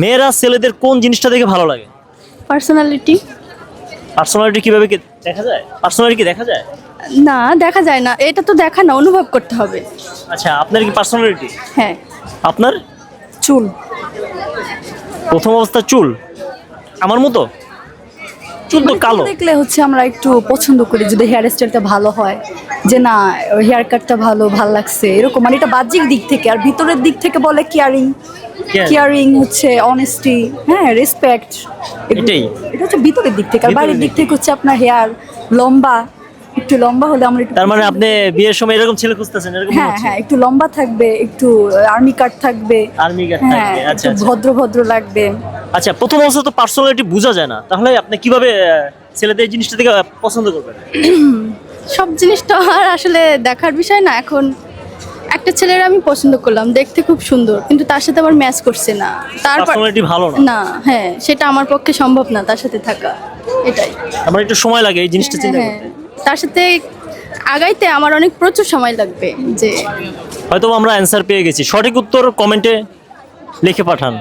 মেয়েরা ছেলেদের কোন জিনিসটা দেখে ভালো লাগে? পার্সোনালিটি। পার্সোনালিটি কীভাবে কি দেখা যায়? পার্সোনালিটি কি দেখা যায়? না দেখা যায় না। এটা তো দেখা না অনুভব করতে হবে। আচ্ছা আপনার কি পার্সোনালিটি? হ্যাঁ। আপনার? চুল। প্রথম অবস্থা চুল। আমার মতো? চুল তো কালো। দেখলে হচ্ছে আমরা একটু পছন্দ করি যদি হেয়ার স্টাইলটা ভালো হয়। যে না হেয়ার কাটটা ভালো ভালো লাগছে এরকম। মানে এটা বাহ্যিক দিক থেকে আর ভিতরের দিক থেকে বলে কেয়ারিং. কেয়ারিং হচ্ছে অনেস্টি হ্যাঁ রেসপেক্ট এটাই? এটা হচ্ছে ভিতরের দিক থেকে আর বাইরের দিক থেকে হচ্ছে আপনার হেয়ার লম্বা একটু লম্বা হলে আমরা তার মানে আপনি বিয়ের সময় এরকম ছেলে খুঁজতেছেন এরকম হ্যাঁ হ্যাঁ একটু লম্বা থাকবে একটু আর্মি কার্ড থাকবে। আর্মি হ্যাঁ থাকবে আচ্ছা আচ্ছা। ভদ্র ভদ্র লাগবে। আচ্ছা প্রথম অবস্থা তো পার্সোনালিটি বোঝা যায় না তাহলে আপনি কীভাবে ছেলেদের এই জিনিসটা থেকে পছন্দ করবেন? সব জিনিসটা আর আসলে দেখার বিষয় না এখন একটা ছেলের আমি পছন্দ করলাম দেখতে খুব সুন্দর কিন্তু তার সাথে আমার ম্যাচ করছে না। তারপর পার্সোনালিটি ভালো না। না হ্যাঁ সেটা আমার পক্ষে সম্ভব না তার সাথে থাকা এটাই। আমার একটু সময় লাগে এই জিনিসটা চিন্তা হ্যাঁ করতে। তার সাথে আগাইতে আমার অনেক প্রচুর সময় লাগবে যে হয়তো আমরা অ্যানসার পেয়ে গেছি। সঠিক উত্তর কমেন্টে লিখে পাঠান।